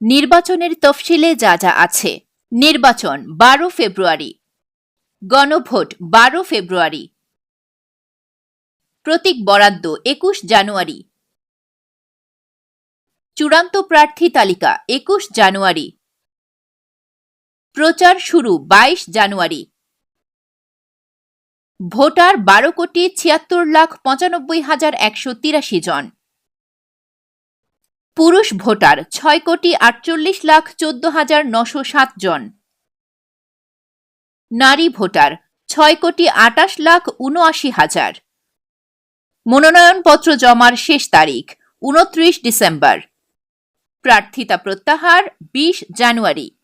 নির্বাচনের তফসিলে যা যা আছে। নির্বাচন, বারো ফেব্রুয়ারি। গণভোট, বারো ফেব্রুয়ারি। প্রতীক বরাদ্দ, একুশ জানুয়ারি। চূড়ান্ত প্রার্থী তালিকা, একুশ জানুয়ারি। প্রচার শুরু, বাইশ জানুয়ারি। ভোটার বারো কোটি ছিয়াত্তর লাখ পঁচানব্বই হাজার একশো তিরাশি জন। পুরুষ ভোটার, ছয় কোটি আটচল্লিশ লাখ চোদ্দ হাজার নশো সাত জন। নারী ভোটার, ছয় কোটি আটাশ লাখ উনআশি হাজার। মনোনয়নপত্র জমার শেষ তারিখ, উনত্রিশ ডিসেম্বর। প্রার্থিতা প্রত্যাহার বিশ জানুয়ারি।